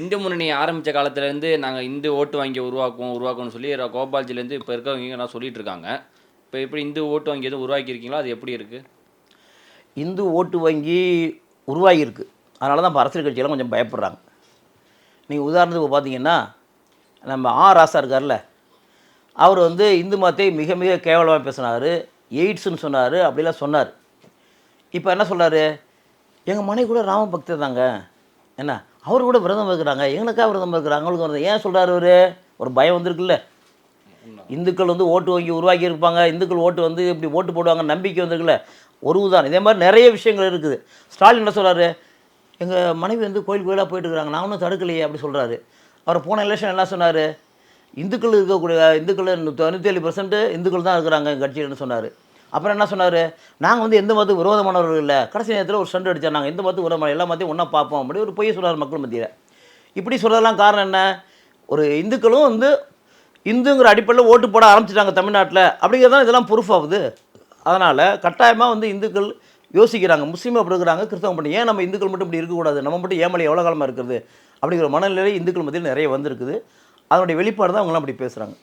இந்து முன்னணி ஆரம்பித்த காலத்துலேருந்து நாங்கள் இந்து ஓட்டு வங்கி உருவாக்குவோம் உருவாக்குவோம்னு சொல்லி கோபால்ஜிலேருந்து இப்போ இருக்கவங்க நான் சொல்லிட்டு இருக்காங்க. இப்போ எப்படி இந்து ஓட்டு வங்கி எதுவும் உருவாக்கியிருக்கீங்களோ? அது எப்படி இருக்குது இந்து ஓட்டு வங்கி உருவாகியிருக்கு. அதனால தான் இப்போ அரசியல் கட்சியெல்லாம் கொஞ்சம் பயப்படுறாங்க. நீங்கள் உதாரணத்துக்கு பார்த்தீங்கன்னா நம்ம ஆ. ராசா இருக்கார்ல அவர் வந்து இந்து மதத்தை மிக மிக கேவலமாக பேசினார் எய்ட்ஸுன்னு சொன்னார் அப்படிலாம் சொன்னார். இப்போ என்ன சொல்றாரு? எங்கள் மனைவி கூட ராம பக்தர் தாங்க. என்ன? அவர் கூட விரதம் இருக்கிறாங்க. எங்களுக்காக விரதம் இருக்கிறாங்க? அவங்களுக்கு விரதம். ஏன் சொல்கிறார் அவர்? ஒரு பயம் வந்திருக்குல்ல. இந்துக்கள் வந்து ஓட்டு வாங்கி உருவாக்கி இருப்பாங்க. இந்துக்கள் ஓட்டு வந்து இப்படி ஓட்டு போடுவாங்க. நம்பிக்கை வந்திருக்குல்ல. ஒரு உதாரணம் இதே மாதிரி நிறைய விஷயங்கள் இருக்குது. ஸ்டாலின் என்ன சொல்கிறாரு எங்கள் மனைவி வந்து கோயில் கோயிலாக போயிட்டு இருக்கிறாங்க. நான் ஒன்றும் தடுக்கலையே அப்படி சொல்கிறாரு அவர் போன எலெக்ஷன் என்ன சொன்னார்? இந்துக்கள் இருக்கக்கூடிய இந்துக்கள் தொண்ணூற்றி ஏழு பர்சன்ட் இந்துக்கள் தான் இருக்கிறாங்க எங்கள் கட்சியில்னு சொன்னார். அப்புறம் என்ன சொன்னார்? நாங்கள் வந்து எந்த மதத்துக்கு விரோதமானவர்கள் இல்லை. கடைசி நேரத்தில் ஒரு சண்டை அடித்தார் நாங்கள் எந்த மதத்துக்கு விரோதமான எல்லா மதத்தையும் ஒன்றா பார்ப்போம் அப்படி ஒரு பொய்யை சொல்கிறார் மக்கள் மத்தியில். இப்படி சொல்கிறதெல்லாம் காரணம் என்ன? ஒரு இந்துக்களும் வந்து இந்துங்கிற அடிப்படையில் ஓட்டு போட ஆரம்பிச்சிட்டாங்க தமிழ்நாட்டில். அப்படிங்கிறது தான் இதெல்லாம் ப்ரூஃப் ஆகுது. அதனால் கட்டாயமாக வந்து இந்துக்கள் யோசிக்கிறாங்க. முஸ்லீம் அப்படி இருக்கிறாங்க கிறிஸ்தவம் பண்ணி ஏன் நம்ம இந்துக்கள் மட்டும் இப்படி இருக்கக்கூடாது? நம்ம மட்டும் ஏமலை எவ்வளோ காலமாக இருக்கிறது? அப்படிங்கிற மனநிலை இந்துக்கள் மத்தியில் நிறைய வந்திருக்குது. அதனுடைய வெளிப்பாடு தான் அவங்களாம் அப்படி பேசுகிறாங்க